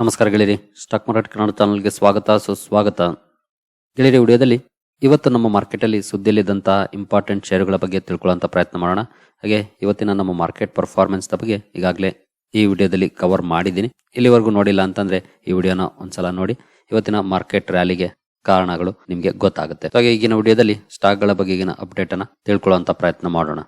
ನಮಸ್ಕಾರ ಗೆಳೆಯರಿ. Stock market Kannada ಚಾನಲ್ಗೆ ಸ್ವಾಗತ, ಸುಸ್ವಾಗತ. ಗೆಳೆಯರಿ, ವಿಡಿಯೋದಲ್ಲಿ ಇವತ್ತು ನಮ್ಮ ಮಾರ್ಕೆಟಲ್ಲಿ ಸುದ್ದಿಯಲ್ಲಿದ್ದಂಥ ಇಂಪಾರ್ಟೆಂಟ್ ಷೇರುಗಳ ಬಗ್ಗೆ ತಿಳ್ಕೊಳ್ಳೋಂಥ ಪ್ರಯತ್ನ ಮಾಡೋಣ. ಹಾಗೆ ಇವತ್ತಿನ ನಮ್ಮ ಮಾರ್ಕೆಟ್ ಪರ್ಫಾರ್ಮೆನ್ಸ್ ಬಗ್ಗೆ ಈಗಾಗಲೇ ಈ ವಿಡಿಯೋದಲ್ಲಿ ಕವರ್ ಮಾಡಿದ್ದೀನಿ. ಇಲ್ಲಿವರೆಗೂ ನೋಡಿಲ್ಲ ಅಂತಂದ್ರೆ ಈ ವಿಡಿಯೋನ ಒಂದ್ಸಲ ನೋಡಿ. ಇವತ್ತಿನ ಮಾರ್ಕೆಟ್ ರ್ಯಾಲಿಗೆ ಕಾರಣಗಳು ನಿಮಗೆ ಗೊತ್ತಾಗುತ್ತೆ. ಹಾಗೆ ಈಗಿನ ವಿಡಿಯೋದಲ್ಲಿ ಸ್ಟಾಕ್ಗಳ ಬಗೆಗಿನ ಅಪ್ಡೇಟ್ ಅನ್ನ ತಿಳ್ಕೊಳ್ಳುವಂತ ಪ್ರಯತ್ನ ಮಾಡೋಣ.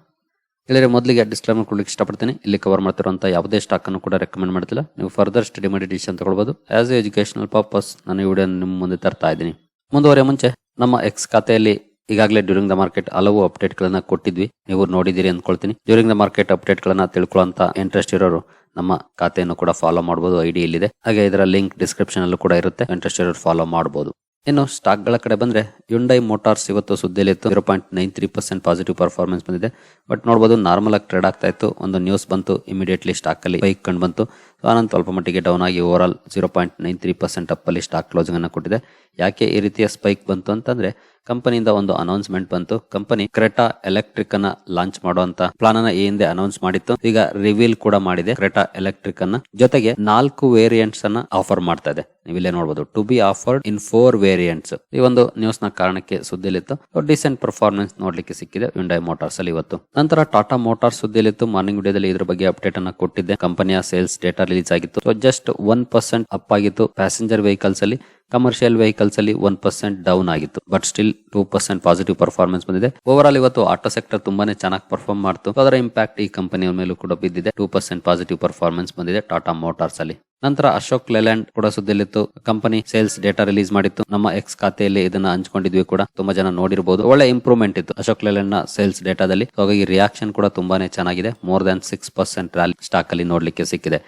ಗೆಳೆಯರೆ ಮೊದಲಿಗೆ ಡಿಸ್ಕ್ಲೈಮರ್ ಕೊಡ್ಲಿಕ್ಕೆ ಇಷ್ಟಪಡ್ತೀನಿ. ಇಲ್ಲಿ ಕವರ್ ಮಾಡ್ತಿರುವಂತ ಯಾವುದೇ ಸ್ಟಾಕ್ ಅನ್ನು ಕೂಡ ರೆಕಮೆಂಡ್ ಮಾಡ್ತಿಲ್ಲ. ನೀವು ಫರ್ದರ್ ಸ್ಟಡಿ ಮಾಡಿ ಡಿಸಿಷನ್ ತಗೊಳ್ಬಹುದು ಆಸ್ ಎ ಎಜುಕೇಶನಲ್ ಪರ್ಪಸ್ ನಾನು ಈ ವಿಡಿಯೋ ನಿಮ್ಮ ಮುಂದೆ ತರ್ತಾ ಇದ್ದೀನಿ. ಮುಂದುವರೆ ಮುಂಚೆ, ನಮ್ಮ ಎಕ್ಸ್ ಖಾತೆಯಲ್ಲಿ ಈಗಾಗಲೇ ಡ್ಯೂರಿಂಗ್ ದ ಮಾರ್ಕೆಟ್ ಹಲವು ಅಪ್ಡೇಟ್ ಗಳನ್ನ ಕೊಟ್ಟಿದ್ವಿ. ನೀವು ನೋಡಿದಿರಿ ಅಂದ್ಕೊಳ್ತೀನಿ. ಡ್ಯೂರಿಂಗ್ ದ ಮಾರ್ಕೆಟ್ ಅಪ್ಡೇಟ್ ಗಳನ್ನ ತಿಳ್ಕೊಳ್ಳುವಂತ ಇಂಟ್ರೆಸ್ಟ್ ಇರೋರು ನಮ್ಮ ಖಾತೆಯನ್ನು ಕೂಡ ಫಾಲೋ ಮಾಡಬಹುದು ಐಡಿ ಇಲ್ಲಿದೆ ಹಾಗೆ ಇದರ ಲಿಂಕ್ ಡಿಸ್ಕ್ರಿಪ್ಷನ್ ಅಲ್ಲೂ ಕೂಡ ಇರುತ್ತೆ. ಇಂಟ್ರೆಸ್ಟ್ ಇರೋರು ಫಾಲೋ ಮಾಡಬಹುದು ಇನ್ನು ಸ್ಟಾಕ್ಗಳ ಕಡೆ ಬಂದರೆ ಯುಂಡೈ ಮೋಟಾರ್ಸ್ ಇವತ್ತು ಸುದ್ದಿಯಲ್ಲಿ ಇತ್ತು. Zero point nine three percent positive performance ಬಂದಿದೆ. ಬಟ್ ನೋಡ್ಬೋದು ನಾರ್ಮಲ್ ಆಗಿ ಟ್ರೇಡ್ ಆಗ್ತಾ ಇತ್ತು. ಒಂದು ನ್ಯೂಸ್ ಬಂತು ಇಮಿಡಿಯೇಟ್ಲಿ ಸ್ಟಾಕಲ್ಲಿ ಬೈಕ್ ಕಂಡು ಬಂತು. ಸೊ ಆನಂತರ ಸ್ವಲ್ಪ ಮಟ್ಟಿಗೆ ಡೌನ್ ಆಗಿ over all zero point nine three percent ಅಪ್ಪಲ್ಲಿ stock ಕ್ಲೋಸಿಂಗನ್ನು ಕೊಟ್ಟಿದೆ. ಯಾಕೆ ಈ ರೀತಿಯ ಸ್ಪೈಕ್ ಬಂತು ಅಂತಂದ್ರೆ ಕಂಪನಿಯಿಂದ ಒಂದು ಅನೌನ್ಸ್ಮೆಂಟ್ ಬಂತು. ಕಂಪನಿ ಕ್ರೆಟಾ ಎಲೆಕ್ಟ್ರಿಕ್ ಅನ್ನ ಲಾಂಚ್ ಮಾಡುವಂತ ಪ್ಲಾನ್ ಅನ್ನ ಈ ಹಿಂದೆ ಅನೌನ್ಸ್ ಮಾಡಿತ್ತು. ಈಗ ರಿವೀಲ್ ಕೂಡ ಮಾಡಿದೆ. ಕ್ರೆಟಾ ಎಲೆಕ್ಟ್ರಿಕ್ ಅನ್ನ. ಜೊತೆಗೆ ನಾಲ್ಕು ವೇರಿಯಂಟ್ಸ್ ಅನ್ನ ಆಫರ್ ಮಾಡ್ತಾ ಇದೆ. ನೀವಿಲ್ಲೇ ನೋಡಬಹುದು to be offered in four variants ಈ ಒಂದು ನ್ಯೂಸ್ನ ಕಾರಣಕ್ಕೆ ಸುದ್ದಿಲಿತ್ತು. ಡಿಸೆಂಟ್ ಪರ್ಫಾರ್ಮೆನ್ಸ್ ನೋಡ್ಲಿಕ್ಕೆ ಸಿಕ್ಕಿದೆ ವಿಂಡೈ ಮೋಟಾರ್ಸ್ ಅಲ್ಲಿ ಇವತ್ತು. ನಂತರ ಟಾಟಾ ಮೋಟಾರ್ಸ್ ಸುದ್ದಿಲಿತ್ತು. ಮಾರ್ನಿಂಗ್ ವಿಡಿಯೋದಲ್ಲಿ ಇದ್ರ ಬಗ್ಗೆ ಅಪ್ಡೇಟ್ ಅನ್ನ ಕೊಟ್ಟಿದ್ದೆ. ಕಂಪನಿಯ ಸೇಲ್ಸ್ ಡೇಟಾ ರಿಲೀಸ್ ಆಗಿತ್ತು. So just one percent up ಆಗಿತ್ತು ಪ್ಯಾಸೆಂಜರ್ ವೆಹಿಕಲ್ಸ್ ಅಲ್ಲಿ. ಕಮರ್ಷಿಯಲ್ ವೆಹಿಕಲ್ಸ್ ಅಲ್ಲಿ ಒನ್ ಪರ್ಸೆಂಟ್ ಡೌನ್ ಆಗಿತ್ತು. But still two percent positive performance ಬಂದಿದೆ. ಓವರ್ ಆಲ್ ಇವತ್ತು ಆಟೋ ಸೆಕ್ಟರ್ ತುಂಬಾನೇ ಚೆನ್ನಾಗಿ ಪರ್ಫಾರ್ಮ್ ಮಾಡ್ತು. ಅದರ ಇಂಪ್ಯಾಕ್ಟ್ ಈ ಕಂಪನಿಯ ಮೇಲೂ ಕೂಡ ಬಿದ್ದಿದೆ. ಟೂ ಪರ್ಸೆಂಟ್ ಪಾಸಿಟಿವ್ ಪರ್ಫಾರ್ಮೆನ್ಸ್ ಬಂದಿದೆ ಟಾಟಾ ಮೋಟಾರ್ಸ್ ಅಲ್ಲಿ. ನಂತರ ಅಶೋಕ್ ಲೇಲ್ಯಾಂಡ್ ಕೂಡ ಸುದ್ದಿಯಲ್ಲಿತ್ತು. ಕಂಪನಿ ಸೇಲ್ಸ್ ಡೇಟಾ ರಿಲೀಸ್ ಮಾಡಿತ್ತು. ನಮ್ಮ ಎಕ್ಸ್ ಖಾತೆಯಲ್ಲಿ ಇದನ್ನ ಹಂಚ್ಕೊಂಡಿದ್ವಿ ಕೂಡ. ತುಂಬಾ ಜನ ನೋಡಿರಬಹುದು ಒಳ್ಳೆ ಇಂಪ್ರೂವ್ಮೆಂಟ್ ಇತ್ತು ಅಶೋಕ್ ಲೇಲ್ಯಾಂಡ್ನ ಸೇಲ್ಸ್ ಡೇಟಾದಲ್ಲಿ ಹಾಗಾಗಿ ರಿಯಾಕ್ಷನ್ ಕೂಡ ತುಂಬಾನೇ ಚೆನ್ನಾಗಿದೆ. More than six percent rally stock ಅಲ್ಲಿ ನೋಡ್ಲಿಕ್ಕೆ ಸಿಕ್ಕಿದೆ.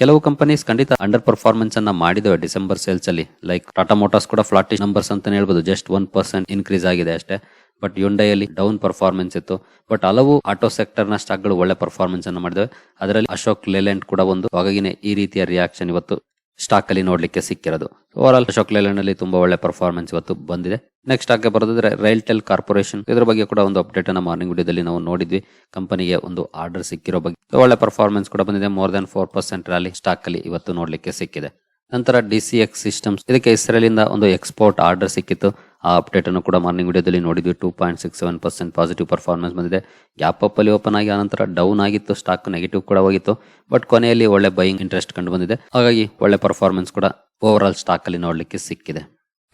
ಕೆಲವು ಕಂಪನೀಸ್ ಖಂಡಿತ ಅಂಡರ್ ಪರ್ಫಾರ್ಮೆನ್ಸ್ ಅನ್ನ ಮಾಡಿದವೆ ಡಿಸೆಂಬರ್ ಸೇಲ್ಸ್ ಅಲ್ಲಿ ಲೈಕ್ ಟಾಟಾ ಮೋಟಾರ್ಸ್ ಕೂಡ ಫ್ಲಾಟಿಶ್ ನಂಬರ್ಸ್ ಅಂತ ಹೇಳ್ಬೋದು. ಜಸ್ಟ್ ಒನ್ ಪರ್ಸೆಂಟ್ ಇನ್ಕ್ರೀಸ್ ಆಗಿದೆ ಅಷ್ಟೇ. ಬಟ್ ಯುಂಡೈಯಲ್ಲಿ ಡೌನ್ ಪರ್ಫಾರ್ಮೆನ್ಸ್ ಇತ್ತು. ಬಟ್ ಹಲವು ಆಟೋ ಸೆಕ್ಟರ್ನ ಸ್ಟಾಕ್ಗಳು ಒಳ್ಳೆ ಪರ್ಫಾರ್ಮೆನ್ಸ್ ಅನ್ನು ಮಾಡಿದವೆ. ಅದರಲ್ಲಿ ಅಶೋಕ್ ಲೇಲೆಂಟ್ ಕೂಡ ಒಂದು. ಹಾಗಾಗಿನೇ ಈ ರೀತಿಯ ರಿಯಾಕ್ಷನ್ ಇವತ್ತು. ಸ್ಟಾಕ್ ಅಲ್ಲಿ ನೋಡ್ಲಿಕ್ಕೆ ಸಿಕ್ಕಿರೋದು. ಓವರ್ ಆಲ್ ಅಶೋಕ್ ಲೇಲ್ಯಾಂಡ್ ಅಲ್ಲಿ ತುಂಬಾ ಒಳ್ಳೆ ಪರ್ಫಾರ್ಮೆನ್ಸ್ ಇವತ್ತು ಬಂದಿದೆ. ನೆಕ್ಸ್ಟ್ ಆಗಿ ರೈಲ್ ರೈಲ್ಟೆಲ್ ಕಾರ್ಪೊರೇಷನ್ ಇದ್ರ ಬಗ್ಗೆ ಕೂಡ ಒಂದು ಅಪ್ಡೇಟ್ ಅನ್ನ ಮಾರ್ನಿಂಗ್ ವಿಡಿಯೋದಲ್ಲಿ ನಾವು ನೋಡಿದ್ವಿ. ಕಂಪನಿಗೆ ಒಂದು ಆರ್ಡರ್ ಸಿಕ್ಕಿರೋ ಬಗ್ಗೆ. ಒಳ್ಳೆ ಪರ್ಫಾರ್ಮೆನ್ಸ್ ಕೂಡ ಬಂದಿದೆ. More than four percent rally stock ಅಲ್ಲಿ ಇವತ್ತು ನೋಡ್ಲಿಕ್ಕೆ ಸಿಕ್ಕಿದೆ. ನಂತರ ಡಿ ಸಿಸ್ಟಮ್ಸ್ ಇದಕ್ಕೆ ಇಸ್ರೇಲಿಂದ ಒಂದು ಎಕ್ಸ್ಪೋರ್ಟ್ ಆರ್ಡರ್ ಸಿಕ್ಕಿತ್ತು. ಆ ಅಪ್ಡೇಟ್ ಅನ್ನು ಕೂಡ ಮಾರ್ನಿಂಗ್ ವಿಡಿಯೋದಲ್ಲಿ ನೋಡಿದ್ವಿ. Two point six seven percent positive performance ಬಂದಿದೆ. ಗ್ಯಾಪ್ ಅಪ್ ಅಲ್ಲಿ ಓಪನ್ ಆಗಿ ಆನಂತರ ಡೌನ್ ಆಗಿತ್ತು ಸ್ಟಾಕ್ ನೆಗೆಟಿವ್ ಕೂಡ ಹೋಗಿತ್ತು. ಬಟ್ ಕೊನೆಯಲ್ಲಿ ಒಳ್ಳೆ ಬೈಯಿಂಗ್ ಇಂಟ್ರೆಸ್ಟ್ ಕಂಡು ಬಂದಿದೆ. ಹಾಗಾಗಿ ಒಳ್ಳೆ ಪರ್ಫಾರ್ಮೆನ್ಸ್ ಕೂಡ ಓವರ್ ಆಲ್ ಸ್ಟಾಕ್ ಅಲ್ಲಿ ನೋಡಲಿಕ್ಕೆ ಸಿಕ್ಕಿದೆ.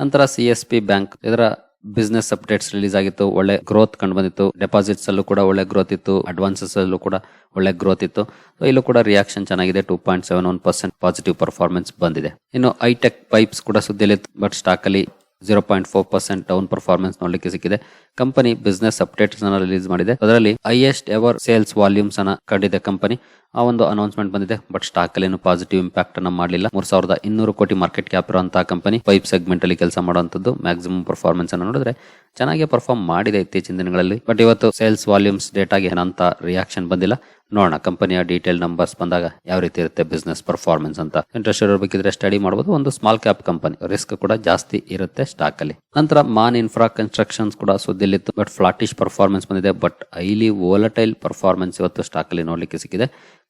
ನಂತರ ಸಿ ಎಸ್ ಪಿ ಬ್ಯಾಂಕ್ ಇದರ ಬಿಸ್ನೆಸ್ ಅಪ್ಡೇಟ್ಸ್ ರಿಲೀಸ್ ಆಗಿತ್ತು. ಒಳ್ಳೆ ಗ್ರೋತ್ ಕಂಡು ಬಂದಿತ್ತು. ಡೆಪಾಸಿಟ್ಸ್ ಅಲ್ಲೂ ಕೂಡ ಒಳ್ಳೆ ಗ್ರೋತ್ ಇತ್ತು. ಅಡ್ವಾನ್ಸಸ್ ಅಲ್ಲೂ ಕೂಡ ಒಳ್ಳೆ ಗ್ರೋತ್ ಇತ್ತು. ಇಲ್ಲೂ ಕೂಡ ರಿಯಾಕ್ಷನ್ ಚೆನ್ನಾಗಿದೆ. Two point seven one percent positive performance ಬಂದಿದೆ. ಇನ್ನು ಐಟೆಕ್ ಪೈಪ್ಸ್ ಕೂಡ ಸುದ್ದಿಯಲ್ಲಿ ಬಟ್ ಸ್ಟಾಕ್ ಅಲ್ಲಿ zero point four percent down performance ನೋಡಲಿಕ್ಕೆ ಸಿಕ್ಕಿದೆ. ಕಂಪನಿ ಬಿಸ್ನೆಸ್ ಅಪ್ಡೇಟ್ಸ್ ಅನ್ನ ರಿಲೀಸ್ ಮಾಡಿದೆ. ಅದರಲ್ಲಿ ಹೈಯೆಸ್ಟ್ ಎವರ್ ಸೇಲ್ಸ್ ವಾಲ್ಯೂಮ್ಸ್ ಅನ್ನ ಕಂಡಿದೆ ಕಂಪನಿ. ಆ ಒಂದು ಅನೌನ್ಸ್ಮೆಂಟ್ ಬಂದಿದೆ ಬಟ್ ಸ್ಟಾಕ್ ಅಲ್ಲಿ ಪಾಸಿಟಿವ್ ಇಂಪ್ಯಾಕ್ಟ್ ಅನ್ನ ಮಾಡಲಿಲ್ಲ. ಮೂರ್ ಸಾವಿರದ ಇನ್ನೂರು ಕೋಟಿ ಮಾರ್ಕೆಟ್ ಕ್ಯಾಪ್ ಇರುವಂತಹ ಕಂಪನಿ ಪೈಪ್ ಸೆಗ್ಮೆಂಟ್ ಅಲ್ಲಿ ಕೆಲಸ ಮಾಡುವಂತದ್ದು ಮ್ಯಾಕ್ಸಿಮಮ್ ಪರ್ಫಾರ್ಮೆನ್ಸ್ ಅನ್ನು ನೋಡಿದ್ರೆ ಚೆನ್ನಾಗಿ ಪರ್ಫಾರ್ಮ್ ಮಾಡಿದೆ ಇತ್ತೀಚಿನ ದಿನಗಳಲ್ಲಿ. ಬಟ್ ಇವತ್ತು ಸೇಲ್ಸ್ ವಾಲ್ಯೂಮ್ಸ್ ಡೇಟಾಗೆ ಏನಂತ ರಿಯಾಕ್ಷನ್ ಬಂದಿಲ್ಲ. ನೋಡೋಣ ಕಂಪನಿಯ ಡೀಟೇಲ್ ನಂಬರ್ಸ್ ಬಂದಾಗ ಯಾವ ರೀತಿ ಇರುತ್ತೆ ಬಿಸ್ನೆಸ್ ಪರ್ಫಾರ್ಮೆನ್ಸ್ ಅಂತ. ಇಂಟ್ರೆಸ್ಟ್ ಇರಬೇಕಿದ್ರೆ ಸ್ಟಡಿ ಮಾಡಬಹುದು ಒಂದು ಸ್ಮಾಲ್ ಕ್ಯಾಪ್ ಕಂಪನಿ ರಿಸ್ಕ್ ಕೂಡ ಜಾಸ್ತಿ ಇರುತ್ತೆ ಸ್ಟಾಕ್ ಅಲ್ಲಿ. ನಂತರ ಮಾನ್ ಇನ್ಫ್ರಾ ಕನ್ಸ್ಟ್ರಕ್ಷನ್ಸ್ ಕೂಡ ಸುದ್ದಿಲಿತ್ತು ಬಟ್ ಫ್ಲಾಟಿಶ್ ಪರ್ಫಾರ್ಮೆನ್ಸ್ ಬಂದಿದೆ. ಬಟ್ ಹೈಲಿ ವೋಲಟೈಲ್ ಪರ್ಫಾರ್ಮೆನ್ಸ್ ಇವತ್ತು ಸ್ಟಾಕಲ್ಲಿ ನೋಡ್ಲಿಕ್ಕೆ ಸಿಕ್ಕಿದೆ.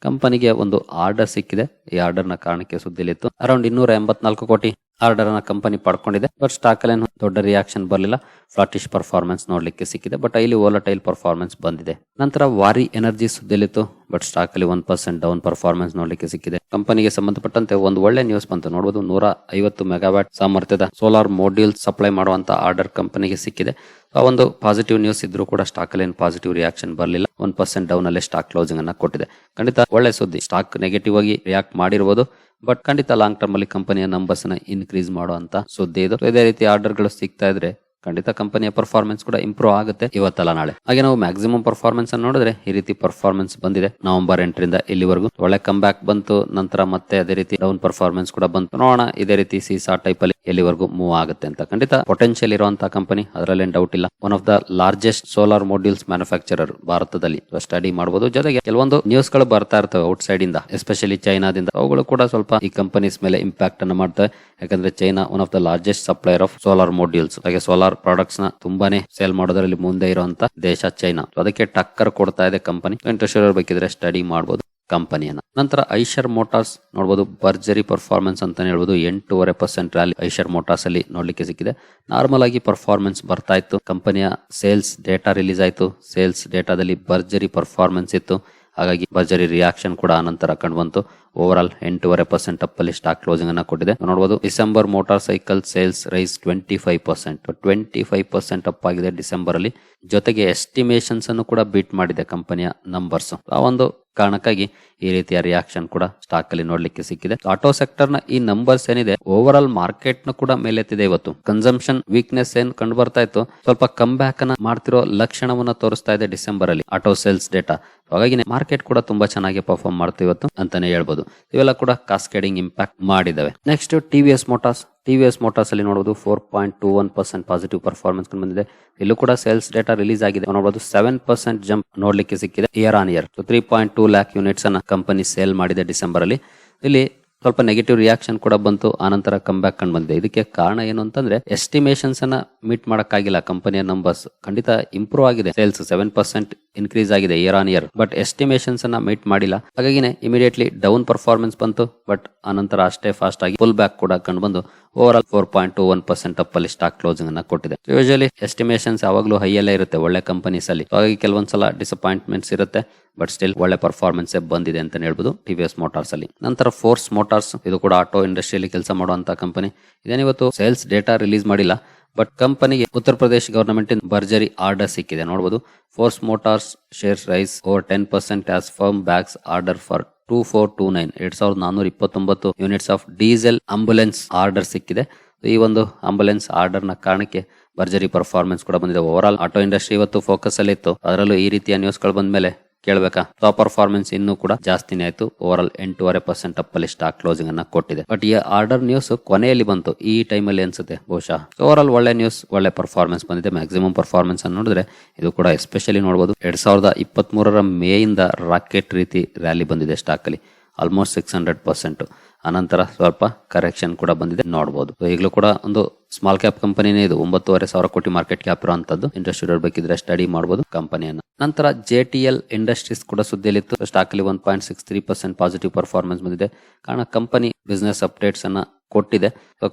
ಕಂಪನಿಗೆ ಒಂದು ಆರ್ಡರ್ ಸಿಕ್ಕಿದೆ. ಈ ಆರ್ಡರ್ನ ಕಾರಣಕ್ಕೆ ಸುದ್ದಿಲಿತ್ತು ಅರೌಂಡ್ ಇನ್ನೂರ ಎಂಬತ್ನಾಲ್ಕು ಕೋಟಿ ಆರ್ಡರ್ ಅನ್ನ ಕಂಪನಿ ಪಡ್ಕೊಂಡಿದೆ. ಬಟ್ ಸ್ಟಾಕ್ ಅಲ್ಲಿ ದೊಡ್ಡ ರಿಯಾಕ್ಷನ್ ಬರಲಿಲ್ಲ. ಫ್ಲಾಟಿಶ್ ಪರ್ಫಾರ್ಮೆನ್ಸ್ ನೋಡ್ಲಿಕ್ಕೆ ಸಿಕ್ಕಿದೆ. ಬಟ್ ಇಲ್ಲಿ ವೋಲಟೈಲ್ ಪರ್ಫಾರ್ಮೆನ್ಸ್ ಬಂದಿದೆ. ನಂತರ ವಾರಿ ಎನರ್ಜಿ ಸುದ್ದಿಲಿತ್ತು ಬಟ್ ಸ್ಟಾಕ್ ಅಲ್ಲಿ ಒನ್ ಪರ್ಸೆಂಟ್ ಡೌನ್ ಪರ್ಫಾರ್ಮೆನ್ಸ್ ನೋಡ್ಲಿಕ್ಕೆ ಸಿಕ್ಕಿದೆ. ಕಂಪನಿಗೆ ಸಂಬಂಧಪಟ್ಟಂತೆ ಒಂದು ಒಳ್ಳೆ ನ್ಯೂಸ್ ಬಂತು. ನೋಡಬಹುದು ನೂರ ಐವತ್ತು ಮೆಗಾವ್ಯಾಟ್ ಸಾಮರ್ಥ್ಯದ ಸೋಲಾರ್ ಮಾಡ್ಯೂಲ್ ಸಪ್ಲೈ ಮಾಡುವಂತ ಆರ್ಡರ್ ಕಂಪನಿಗೆ ಸಿಕ್ಕಿದೆ. ಆ ಒಂದು ಪಾಸಿಟಿವ್ ನ್ಯೂಸ್ ಇದ್ರೂ ಕೂಡ ಸ್ಟಾಕ್ ಅಲ್ಲಿ ಪಾಸಿಟಿವ್ ರಿಯಾಕ್ಷನ್ ಬರಲಿಲ್ಲ. ಒನ್ ಪರ್ಸೆಂಟ್ ಡೌನ್ ಅಲ್ಲೇ ಸ್ಟಾಕ್ ಕ್ಲೋಸಿಂಗ್ ಅನ್ನ ಕೊಟ್ಟಿದೆ. ಖಂಡಿತ ಒಳ್ಳೆ ಸುದ್ದಿ. ಸ್ಟಾಕ್ ನೆಗೆಟಿವ್ ಆಗಿ ರಿಯಾಕ್ಟ್ ಮಾಡಿರಬಹುದು ಬಟ್ ಖಂಡಿತ ಲಾಂಗ್ ಟರ್ಮ್ ಅಲ್ಲಿ ಕಂಪನಿಯ ನಂಬರ್ಸ್ನ ಇನ್ಕ್ರೀಸ್ ಮಾಡುವಂತ ಸುದ್ದಿ ಇದು. ಇದೇ ರೀತಿ ಆರ್ಡರ್ಗಳು ಸಿಗ್ತಾ ಇದ್ರೆ ಖಂಡಿತ ಕಂಪನಿಯ ಪರ್ಫಾರ್ಮೆನ್ಸ್ ಕೂಡ ಇಂಪ್ರೂವ್ ಆಗುತ್ತೆ ಇವತ್ತಲ್ಲ ನಾಳೆ. ಹಾಗೆ ನಾವು ಮ್ಯಾಕ್ಸಿಮಮ್ ಪರ್ಫಾರ್ಮೆನ್ಸ್ ಅನ್ನು ನೋಡಿದ್ರೆ ಈ ರೀತಿ ಪರ್ಫಾರ್ಮೆನ್ಸ್ ಬಂದಿದೆ. ನವೆಂಬರ್ ಎಂಟರಿಂದ ಇಲ್ಲಿವರೆಗೂ. ಒಳ್ಳೆ ಕಮ್ ಬ್ಯಾಕ್ ಬಂತು. ನಂತರ ಮತ್ತೆ ಅದೇ ರೀತಿ ಡೌನ್ ಪರ್ಫಾರ್ಮೆನ್ಸ್ ಕೂಡ ಬಂತು. ನೋಡೋಣ. ಇದೇ ರೀತಿ ಸೀಸಾ ಟೈಪ್ ಅಲ್ಲಿ ಎಲ್ಲಿವರೆಗೂ ಮೂವ್ ಆಗುತ್ತೆ ಅಂತ. ಖಂಡಿತ ಪೊಟೆನ್ಶಿಯಲ್ ಇರುವಂತಹ ಕಂಪನಿ ಅದರಲ್ಲೇನು ಡೌಟ್ ಇಲ್ಲ. One of the largest solar modules manufacturer ಭಾರತದಲ್ಲಿ ಸ್ಟಡಿ ಮಾಡಬಹುದು ಜೊತೆಗೆ ಕೆಲವೊಂದು ನ್ಯೂಸ್ಗಳು ಬರ್ತಾ ಇರ್ತವೆ ಔಟ್ ಸೈಡ್ ಇಂದ ಎಸ್ಪೆಷಲಿ ಚೈನಾದಿಂದ ಅವುಗಳು ಕೂಡ ಸ್ವಲ್ಪ ಈ ಕಂಪನೀಸ್ ಮೇಲೆ ಇಂಪ್ಯಾಕ್ಟ್ ಅನ್ನು ಮಾಡ್ತವೆ. ಯಾಕಂದ್ರೆ China one of the largest supplier of solar modules ಹಾಗೆ ಸೋಲಾರ್ ಪ್ರಾಡಕ್ಟ್ಸ್ನ ತುಂಬಾನೇ ಸೇಲ್ ಮಾಡೋದ್ರಲ್ಲಿ ಮುಂದೆ ಇರುವಂತ ದೇಶ ಚೈನಾ ಅದಕ್ಕೆ ಟಕ್ಕರ್ ಕೊಡ್ತಾ ಇದೆ ಕಂಪನಿ ಇಂಟ್ರೆಸ್ಟ್ ಬೇಕಿದ್ರೆ ಸ್ಟಡಿ ಮಾಡಬಹುದು ಕಂಪನಿಯನ್ನ. ನಂತರ ಐಷರ್ ಮೋಟಾರ್ಸ್ ನೋಡಬಹುದು ಭರ್ಜರಿ ಪರ್ಫಾರ್ಮೆನ್ಸ್ ಅಂತಾನೆ ಹೇಳ್ಬೋದು, ಎಂಟೂವರೆ ಪರ್ಸೆಂಟ್ ರ್ಯಾಲಿ ಐಷರ್ ಮೋಟಾರ್ಸ್ ಅಲ್ಲಿ ನೋಡ್ಲಿಕ್ಕೆ ಸಿಕ್ಕಿದೆ. ನಾರ್ಮಲ್ ಆಗಿ ಪರ್ಫಾರ್ಮೆನ್ಸ್ ಬರ್ತಾ ಇತ್ತು. ಕಂಪನಿಯ ಸೇಲ್ಸ್ ಡೇಟಾ ರಿಲೀಸ್ ಆಯಿತು. ಸೇಲ್ಸ್ ಡೇಟಾದಲ್ಲಿ ಭರ್ಜರಿ ಪರ್ಫಾರ್ಮೆನ್ಸ್ ಇತ್ತು. ಹಾಗಾಗಿ ಭರ್ಜರಿ ರಿಯಾಕ್ಷನ್ ಕೂಡ ಆನಂತರ ಕಂಡು ಬಂತು. ಓವರ್ ಆಲ್ ಎಂಟೂವರೆ ಪರ್ಸೆಂಟ್ ಅಪ್ ಅಲ್ಲಿ ಸ್ಟಾಕ್ ಕ್ಲೋಸಿಂಗ್ ಅನ್ನ ಕೊಟ್ಟಿದೆ. ನೋಡಬಹುದು December motor cycle sales rise twenty five percent twenty five percent up ಆಗಿದೆ ಡಿಸೆಂಬರ್ ಅಲ್ಲಿ. ಜೊತೆಗೆ ಎಸ್ಟಿಮೇಷನ್ಸ್ ಅನ್ನು ಕೂಡ ಬೀಟ್ ಮಾಡಿದೆ ಕಂಪನಿಯ ನಂಬರ್ಸ್ ಆ ಒಂದು ಕಾರಣಕ್ಕಾಗಿ ಈ ರೀತಿಯ ರಿಯಾಕ್ಷನ್ ಕೂಡ ಸ್ಟಾಕ್ ಅಲ್ಲಿ ನೋಡ್ಲಿಕ್ಕೆ ಸಿಕ್ಕಿದೆ. ಆಟೋ ಸೆಕ್ಟರ್ನ ಈ ನಂಬರ್ಸ್ ಏನಿದೆ ಓವರ್ ಆಲ್ ಮಾರ್ಕೆಟ್ನ ಕೂಡ ಮೇಲೆತ್ತಿದೆ ಇವತ್ತು. ಕನ್ಸಂಪ್ಷನ್ ವೀಕ್ನೆಸ್ ಏನ್ ಕಂಡು ಬರ್ತಾ ಇತ್ತು, ಸ್ವಲ್ಪ ಕಮ್ ಬ್ಯಾಕ್ ಅನ್ನ ಮಾಡ್ತಿರೋ ಲಕ್ಷಣವನ್ನ ತೋರಿಸ್ತಾ ಇದೆ ಡಿಸೆಂಬರ್ ಅಲ್ಲಿ ಆಟೋ ಸೇಲ್ಸ್ ಡೇಟಾ ಹಾಗಾಗಿ ಮಾರ್ಕೆಟ್ ಕೂಡ ತುಂಬಾ ಚೆನ್ನಾಗಿ ಪರ್ಫಾರ್ಮ್ ಮಾಡ್ತಾ ಇವತ್ತು ಅಂತಾನೆ ಹೇಳ್ಬೋದು. ಇವೆಲ್ಲ ಕೂಡ cascading impact ಮಾಡಿದವೆ next TVS motors TVS motors ಅಲ್ಲಿ ನೋಡಬಹುದು four point two one percent positive performance ಬಂದಿದೆ. ಇಲ್ಲೂ ಕೂಡ ಸೇಲ್ಸ್ ಡೇಟಾ ರಿಲೀಸ್ ಆಗಿದೆ. ನೋಡಬಹುದು ಸೆವೆನ್ ಪರ್ಸೆಂಟ್ ಜಂಪ್ ನೋಡ್ಲಿಕ್ಕೆ ಸಿಕ್ಕಿದೆ. Year on year three point two lakh units ಅನ್ನ ಕಂಪನಿ ಸೇಲ್ ಮಾಡಿದೆ ಡಿಸೆಂಬರ್ ಅಲ್ಲಿ ಇಲ್ಲಿ ಸ್ವಲ್ಪ ನೆಗೆಟಿವ್ ರಿಯಾಕ್ಷನ್ ಕೂಡ ಬಂತು ಆನಂತರ ಕಮ್ ಬ್ಯಾಕ್ ಕಂಡು ಬಂದಿದೆ. ಇದಕ್ಕೆ ಕಾರಣ ಏನು ಅಂತಂದ್ರೆ ಎಸ್ಟಿಮೇಷನ್ಸ್ ಅನ್ನ ಮೀಟ್ ಮಾಡಕ್ಕಾಗಿಲ್ಲ. ಕಂಪನಿಯ ನಂಬರ್ಸ್ ಖಂಡಿತ ಇಂಪ್ರೂವ್ ಆಗಿದೆ. ಸೇಲ್ಸ್ ಸೆವೆನ್ ಪರ್ಸೆಂಟ್ ಇನ್ಕ್ರೀಸ್ ಆಗಿದೆ year on year but estimations ಅನ್ನ ಮೀಟ್ ಮಾಡಿಲ್ಲ. ಹಾಗಾಗಿನೇ ಇಮಿಡಿಯೇಟ್ಲಿ ಡೌನ್ ಪರ್ಫಾರ್ಮೆನ್ಸ್ ಬಂತು ಬಟ್ ಆನಂತರ ಅಷ್ಟೇ ಫಾಸ್ಟ್ ಆಗಿ ಫುಲ್ ಬ್ಯಾಕ್ ಕೂಡ ಕಂಡು ಬಂದು over all four point two one percent up ಅಲ್ಲಿ ಸ್ಟಾಕ್ ಕ್ಲೋಸಿಂಗ್ ಅನ್ನ ಕೊಟ್ಟಿದೆ. ಯೂಶಲಿ ಎಸ್ಟಿಮೇಷನ್ಸ್ ಯಾವಾಗಲೂ ಹೈ ಅಲ್ಲೇ ಇರುತ್ತೆ, ಒಳ್ಳೆ ಕಂಪನೀಸ್ ಅಲ್ಲಿ. ಹಾಗಾಗಿ ಕೆಲವೊಂದ್ಸಲ ಡಿಸಪಾಯಿಂಟ್ಮೆಂಟ್ಸ್ ಇರುತ್ತೆ ಬಟ್ ಸ್ಟಿಲ್ ಒಳ್ಳೆ ಪರ್ಫಾರ್ಮೆನ್ಸ್ ಬಂದಿದೆ ಅಂತ ಹೇಳ್ಬೋದು ಟಿ ವಿ ಎಸ್ ಮೋಟಾರ್ಸ್ ಅಲ್ಲಿ. ನಂತರ ಫೋರ್ಸ್ ಮೋಟಾರ್ಸ್ ಇದು ಕೂಡ ಆಟೋ ಇಂಡಸ್ಟ್ರಿಯಲ್ಲಿ ಕೆಲಸ ಮಾಡುವಂತಹ ಕಂಪನಿ ಇದೇನಿವತ್ತು ಸೇಲ್ಸ್ ಡೇಟಾ ರಿಲೀಸ್ ಮಾಡಿಲ್ಲ ಬಟ್ ಕಂಪನಿಗೆ ಉತ್ತರ ಪ್ರದೇಶ ಗವರ್ನಮೆಂಟ್ ಭರ್ಜರಿ ಆರ್ಡರ್ ಸಿಕ್ಕಿದೆ. ನೋಡಬಹುದು Force motors shares rise over ten percent as firm bags order for two four two nine ಎರಡ್ ಸಾವಿರದ ನಾನೂರ ಇಪ್ಪತ್ತೊಂಬತ್ತು units of diesel ambulance order ಸಿಕ್ಕಿದೆ. ಈ ಒಂದು ಆಂಬುಲೆನ್ಸ್ ಆರ್ಡರ್ನ ಕಾರಣಕ್ಕೆ ಭರ್ಜರಿ ಪರ್ಫಾರ್ಮೆನ್ಸ್ ಕೂಡ ಬಂದಿದೆ. ಓವರ್ ಆಲ್ ಆಟೋ ಇಂಡಸ್ಟ್ರಿ ಇವತ್ತು ಫೋಕಸ್ ಅಲ್ಲಿ ಇತ್ತು ಅದರಲ್ಲೂ ಈ ರೀತಿಯ ನ್ಯೂಸ್ಗಳು ಬಂದ ಮೇಲೆ ಕೇಳಬೇಕಾ? ಟಾಪ್ ಪರ್ಫಾರ್ಮೆನ್ಸ್ ಇನ್ನೂ ಕೂಡ ಜಾಸ್ತಿನೇ ಆಯ್ತು. ಓವರ್ ಆಲ್ ಎಂಟೂವರೆ ಪರ್ಸೆಂಟ್ ಅಪ್ ಅಲ್ಲಿ ಸ್ಟಾಕ್ ಕ್ಲೋಸಿಂಗ್ ಅನ್ನ ಕೊಟ್ಟಿದೆ. ಬಟ್ ಈ ಆರ್ಡರ್ ನ್ಯೂಸ್ ಕೊನೆಯಲ್ಲಿ ಬಂತು. ಈ ಟೈಮ್ ಅಲ್ಲಿ ಅನ್ಸುತ್ತೆ ಬಹುಶಃ. ಓವರ್ ಆಲ್ ಒಳ್ಳೆ ನ್ಯೂಸ್ ಒಳ್ಳೆ ಪರ್ಫಾರ್ಮೆನ್ಸ್ ಬಂದಿದೆ. ಮ್ಯಾಕ್ಸಿಮಮ್ ಪರ್ಫಾರ್ಮೆನ್ಸ್ ಅನ್ನು ನೋಡಿದ್ರೆ ಇದು ಕೂಡ ಎಸ್ಪೆಷಲಿ ನೋಡಬಹುದು ಎರಡ್ ಸಾವಿರದ ಇಪ್ಪತ್ತ್ ಮೂರರ ಮೇಯಿಂದ ರಾಕೆಟ್ ರೀತಿ ರ್ಯಾಲಿ ಬಂದಿದೆ ಸ್ಟಾಕ್ ಅಲ್ಲಿ. ಆಲ್ಮೋಸ್ಟ್ ಸಿಕ್ಸ್ ಹಂಡ್ರೆಡ್ ಪರ್ಸೆಂಟ್ ಅನಂತರ ಸ್ವಲ್ಪ ಕರೆಕ್ಷನ್ ಕೂಡ ಬಂದಿದೆ. ನೋಡಬಹುದು ಈಗಲೂ ಕೂಡ ಒಂದು ಸ್ಮಾಲ್ ಕ್ಯಾಪ್ ಕಂಪನಿನೇ ಇದು. ಒಂಬತ್ತುವರೆ ಸಾವಿರ ಕೋಟಿ ಮಾರ್ಕೆಟ್ ಕ್ಯಾಪ್ ಇರುವಂತದ್ದು. ಇಂಟ್ರೆಸ್ಟ್ ಬೇಕಿದ್ರೆ ಸ್ಟಡಿ ಮಾಡಬಹುದು ಕಂಪನಿಯನ್ನ ನಂತರ ಜೆ ಟಿ ಎಲ್ ಇಂಡಸ್ಟ್ರೀಸ್ ಕೂಡ ಸುದ್ದಿಯಲ್ಲಿತ್ತು. ಸ್ಟಾಕ್ ಅಲ್ಲಿ one point six three percent positive performance ಬಂದಿದೆ. ಕಾರಣ ಕಂಪನಿ ಬಿಸ್ನೆಸ್ ಅಪ್ಡೇಟ್ಸ್ ಅನ್ನ ಕೊಟ್ಟಿದೆ.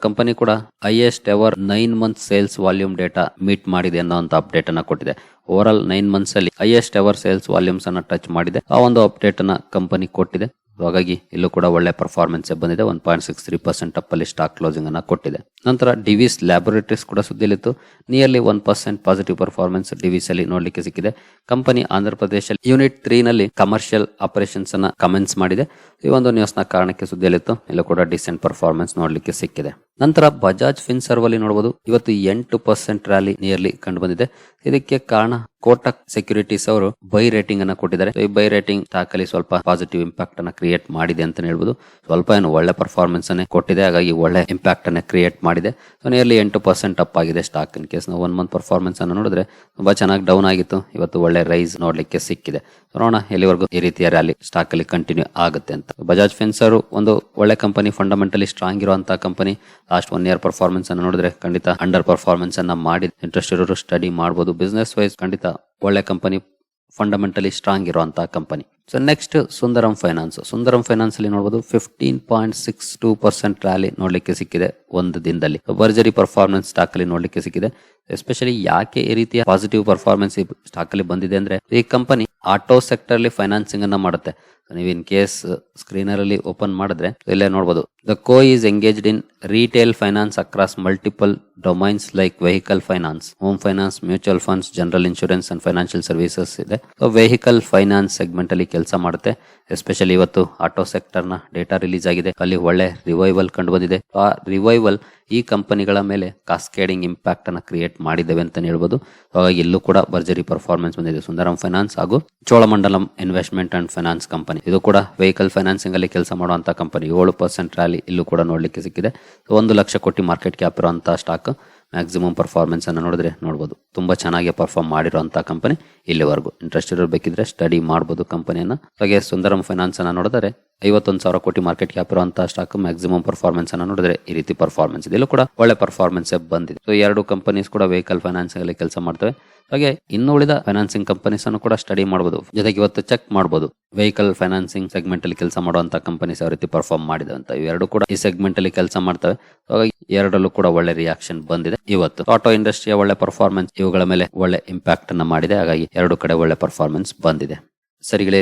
ಕಂಪನಿ ಕೂಡ highest ever nine month sales volume data meet ಮಾಡಿದೆ ಅನ್ನೋ ಅಪ್ಡೇಟ್ ಅನ್ನ ಕೊಟ್ಟಿದೆ. ಓವರ್ ಆಲ್ ನೈನ್ ಮಂತ್ಸ್ ಅಲ್ಲಿ ಹೈಯೆಸ್ಟ್ ಎವರ್ ಸೇಲ್ಸ್ ವಾಲ್ಯೂಮ್ಸ್ ಅನ್ನ ಟಚ್ ಮಾಡಿದೆ. ಆ ಒಂದು ಅಪ್ಡೇಟ್ ಅನ್ನ ಕಂಪನಿ ಕೊಟ್ಟಿದೆ. ಹಾಗಾಗಿ ಇಲ್ಲೂ ಕೂಡ ಒಳ್ಳೆ ಪರ್ಫಾರ್ಮೆನ್ಸ್ ಬಂದಿದೆ. One point six three percent ಅಪ್ಪಲ್ಲಿ stock closing ಅನ್ನ ಕೊಟ್ಟಿದೆ. ನಂತರ ಡಿವಿಸ್ ಲ್ಯಾಬೊರೇಟರೀಸ್ ಕೂಡ ಸುದ್ದಿಲಿತ್ತು nearly one percent positive performance Divis ಅಲ್ಲಿ ನೋಡ್ಲಿಕ್ಕೆ ಸಿಕ್ಕಿದೆ. Company Andhra Pradesh unit three ನಲ್ಲಿ ಕಮರ್ಷಿಯಲ್ ಆಪರೇಷನ್ಸ್ ಅನ್ನ ಕಮೆನ್ಸ್ ಮಾಡಿದೆ. ಈ ಒಂದು ನ್ಯೂಸ್ನ ಕಾರಣಕ್ಕೆ ಸುದ್ದಿಯಲ್ಲಿತ್ತು. ಇಲ್ಲೂ ಕೂಡ ಡಿಸೆಂಟ್ ಪರ್ಫಾರ್ಮೆನ್ಸ್ ನೋಡ್ಲಿಕ್ಕೆ ಸಿಕ್ಕಿದೆ. ನಂತರ ಬಜಾಜ್ ಫಿನ್ಸರ್ವ್ ಅಲ್ಲಿ ನೋಡಬಹುದು ಇವತ್ತು ಎಂಟು ಪರ್ಸೆಂಟ್ ರ್ಯಾಲಿ ನಿಯರ್ಲಿ ಕಂಡು ಬಂದಿದೆ ಇದಕ್ಕೆ ಕಾರಣ ಕೋಟಕ್ ಸೆಕ್ಯೂರಿಟೀಸ್ ಅವರು ಬೈ ರೇಟಿಂಗ್ ಅನ್ನ ಕೊಟ್ಟಿದ್ದಾರೆ. ಈ ಬೈ ರೇಟಿಂಗ್ ಸ್ಟಾಕ್ ಸ್ವಲ್ಪ ಪಾಸಿಟಿವ್ ಇಂಪ್ಯಾಕ್ಟ್ ಅನ್ನ ಕ್ರಿಯೇಟ್ ಮಾಡಿದೆ ಅಂತ ಹೇಳ್ಬೋದು. ಸ್ವಲ್ಪ ಏನು ಒಳ್ಳೆ ಪರ್ಫಾರ್ಮೆನ್ಸ್ ಅನ್ನೇ ಕೊಟ್ಟಿದೆ. ಹಾಗಾಗಿ ಒಳ್ಳೆ ಇಂಪ್ಯಾಕ್ಟ್ ಅನ್ನ ಕ್ರಿಯೇಟ್ ಮಾಡಿದೆ. ಸೊ ನಿಯರ್ಲಿ ಎಂಟು ಪರ್ಸೆಂಟ್ ಅಪ್ ಆಗಿದೆ ಸ್ಟಾಕ್ ಇನ್ ಕೇಸ್ ನಾವು ಒನ್ ಮಂತ್ ಪರ್ಫಾರ್ಮೆನ್ಸ್ ಅನ್ನು ನೋಡಿದ್ರೆ ತುಂಬಾ ಚೆನ್ನಾಗಿ ಡೌನ್ ಆಗಿತ್ತು. ಇವತ್ತು ಒಳ್ಳೆ ರೈಸ್ ನೋಡ್ಲಿಕ್ಕೆ ಸಿಕ್ಕಿದೆ. ನೋಡೋಣ ಎಲ್ಲಿವರೆಗೂ ಈ ರೀತಿಯ ರ್ಯಾಲಿ ಸ್ಟಾಕ್ ಅಲ್ಲಿ ಕಂಟಿನ್ಯೂ ಆಗುತ್ತೆ ಅಂತ. ಬಜಾಜ್ ಫಿನ್ಸರ್ ಒಂದು ಒಳ್ಳೆ ಕಂಪನಿ ಫಂಡಮೆಂಟಲಿ ಸ್ಟ್ರಾಂಗ್ ಇರುವಂತಹ company last one year performance ಅನ್ನು ನೋಡಿದ್ರೆ ಖಂಡಿತ ಅಂಡರ್ ಪರ್ಫಾರ್ಮೆನ್ಸ್ ಅನ್ನ ಮಾಡಿ ಇಂಟ್ರೆಸ್ಟ್ ಇರೋರು ಸ್ಟಡಿ ಮಾಡಬಹುದು ಬಿಸ್ನೆಸ್ ವೈಸ್ ಖಂಡಿತ ಒಳ್ಳೆ ಕಂಪನಿ ಫಂಡಮೆಂಟಲಿ ಸ್ಟ್ರಾಂಗ್ ಇರುವಂತಹ company so next Sundaram Finance Sundaram Finance ಅಲ್ಲಿ ನೋಡಬಹುದು fifteen point six two percent rally ನೋಡ್ಲಿಕ್ಕೆ ಸಿಕ್ಕಿದೆ ಒಂದು ದಿನದಲ್ಲಿ. ಭರ್ಜರಿ ಪರ್ಫಾರ್ಮೆನ್ಸ್ ಸ್ಟಾಕ್ ಅಲ್ಲಿ ನೋಡ್ಲಿಕ್ಕೆ ಸಿಕ್ಕಿದೆ. ಎಸ್ಪೆಷಲಿ ಯಾಕೆ ಈ ರೀತಿಯ ಪಾಸಿಟಿವ್ ಪರ್ಫಾರ್ಮೆನ್ಸ್ ಸ್ಟಾಕ್ ಅಲ್ಲಿ ಬಂದಿದೆ ಅಂದ್ರೆ ಈ ಕಂಪನಿ ಆಟೋ ಸೆಕ್ಟರ್ ಅಲ್ಲಿ ಫೈನಾನ್ಸಿಂಗ್ ಅನ್ನ ಮಾಡುತ್ತೆ. ನೀವು ಇನ್ ಕೇಸ್ ಸ್ಕ್ರೀನರ್ ಅಲ್ಲಿ ಓಪನ್ ಮಾಡಿದ್ರೆ ಇಲ್ಲೇ ನೋಡಬಹುದು the co is engaged in retail finance across multiple domains like vehicle finance home finance mutual funds general insurance and financial services ಇದೆ. ವೆಹಿಕಲ್ ಫೈನಾನ್ಸ್ ಸೆಗ್ಮೆಂಟ್ ಅಲ್ಲಿ ಕೆಲಸ ಮಾಡುತ್ತೆ. ಎಸ್ಪೆಷಲಿ ಇವತ್ತು ಆಟೋ ಸೆಕ್ಟರ್ನ ಡೇಟಾ ರಿಲೀಸ್ ಆಗಿದೆ. ಅಲ್ಲಿ ಒಳ್ಳೆ ರಿವೈವಲ್ ಕಂಡು ಬಂದಿದೆ. ಆ ರಿವೈವಲ್ ಈ ಕಂಪನಿಗಳ ಮೇಲೆ ಕಾಸ್ಕೇಡಿಂಗ್ ಇಂಪ್ಯಾಕ್ಟ್ ಅನ್ನು ಕ್ರಿಯೇಟ್ ಮಾಡಿದ್ದೇವೆ ಅಂತ ಹೇಳ್ಬೋದು. ಹಾಗಾಗಿ ಇಲ್ಲೂ ಕೂಡ ಭರ್ಜರಿ ಪರ್ಫಾರ್ಮೆನ್ಸ್ ಬಂದಿದೆ. ಸುಂದರಂ ಫೈನಾನ್ಸ್ ಹಾಗೂ Cholamandalam Investment and Finance company ಇದು ಕೂಡ ವೆಹಿಕಲ್ ಫೈನಾನ್ಸಿಂಗ್ ಅಲ್ಲಿ ಕೆಲಸ ಮಾಡುವಂತ ಕಂಪನಿ ಏಳು ಪರ್ಸೆಂಟ್ ರ್ಯಾಲಿ ಇಲ್ಲೂ ಕೂಡ ನೋಡ್ಲಿಕ್ಕೆ ಸಿಕ್ಕಿದೆ. ಒಂದು ಲಕ್ಷ ಕೋಟಿ ಮಾರ್ಕೆಟ್ ಕ್ಯಾಪ್ ಇರುವಂತಹ ಸ್ಟಾಕ್ ಮ್ಯಾಕ್ಸಿಮಮ್ ಪರ್ಫಾರ್ಮೆನ್ಸ್ ಅನ್ನು ನೋಡಿದ್ರೆ ನೋಡಬಹುದು ತುಂಬಾ ಚೆನ್ನಾಗಿ ಪರ್ಫಾರ್ಮ್ ಮಾಡಿರುವಂತಹ ಕಂಪನಿ ಇಲ್ಲಿವರೆಗೂ. ಇಂಟ್ರೆಸ್ಟ್ ಇರಬೇಕಿದ್ರೆ ಬೇಕಿದ್ರೆ ಸ್ಟಡಿ ಮಾಡಬಹುದು ಕಂಪನಿಯನ್ನು ಹಾಗೆ ಸುಂದರಂ ಫೈನಾನ್ಸ್ ಅನ್ನು ನೋಡಿದ್ರೆ ಐವತ್ತೊಂದು ಸಾವಿರ ಕೋಟಿ ಮಾರ್ಕೆಟ್ ಕ್ಯಾಪ್ ಇರುವಂತಹ ಸ್ಟಾಕ್ ಮ್ಯಾಕ್ಸಿಮಮ್ ಪರ್ಫಾರ್ಮೆನ್ಸ್ ಅನ್ನು ನೋಡಿದ್ರೆ ಈ ರೀತಿ ಪರ್ಫಾರ್ಮೆನ್ಸ್ ಇದೆ. ಇಲ್ಲೂ ಕೂಡ ಒಳ್ಳೆ ಪರ್ಫಾರ್ಮೆನ್ಸ್ ಬಂದಿದೆ. ಸೊ ಎರಡು ಕಂಪನೀಸ್ ಕೂಡ ವೆಹಿಕಲ್ ಫೈನಾನ್ಸ್ ಅಲ್ಲಿ ಕೆಲಸ ಮಾಡ್ತವೆ. ಹಾಗೆ ಇನ್ನು ಉಳಿದ ಫೈನಾನ್ಸಿಂಗ್ ಕಂಪನೀಸ್ ಅನ್ನು ಕೂಡ ಸ್ಟಡಿ ಮಾಡಬಹುದು ಜೊತೆಗೆ ಇವತ್ತು ಚೆಕ್ ಮಾಡಬಹುದು ವೆಹಿಕಲ್ ಫೈನಾನ್ಸಿಂಗ್ ಸೆಗ್ಮೆಂಟ್ ಅಲ್ಲಿ ಕೆಲಸ ಮಾಡುವಂತಹ ಕಂಪನೀಸ್ ಯಾವ ರೀತಿ ಪರ್ಫಾರ್ಮ್ ಮಾಡಿದೆ ಅಂತ. ಇವೆರಡು ಕೂಡ ಈ ಸೆಗ್ಮೆಂಟ್ ಅಲ್ಲಿ ಕೆಲಸ ಮಾಡ್ತವೆ. ಹಾಗಾಗಿ ಎರಡರಲ್ಲೂ ಕೂಡ ಒಳ್ಳೆ ರಿಯಾಕ್ಷನ್ ಬಂದಿದೆ ಇವತ್ತು. ಆಟೋ ಇಂಡಸ್ಟ್ರಿಯ ಒಳ್ಳೆ ಪರ್ಫಾರ್ಮೆನ್ಸ್ ಇವುಗಳ ಮೇಲೆ ಒಳ್ಳೆ ಇಂಪ್ಯಾಕ್ಟ್ ಅನ್ನ ಮಾಡಿದೆ. ಹಾಗಾಗಿ ಎರಡು ಕಡೆ ಒಳ್ಳೆ ಪರ್ಫಾರ್ಮೆನ್ಸ್ ಬಂದಿದೆ. ಸರಿಗಳೇ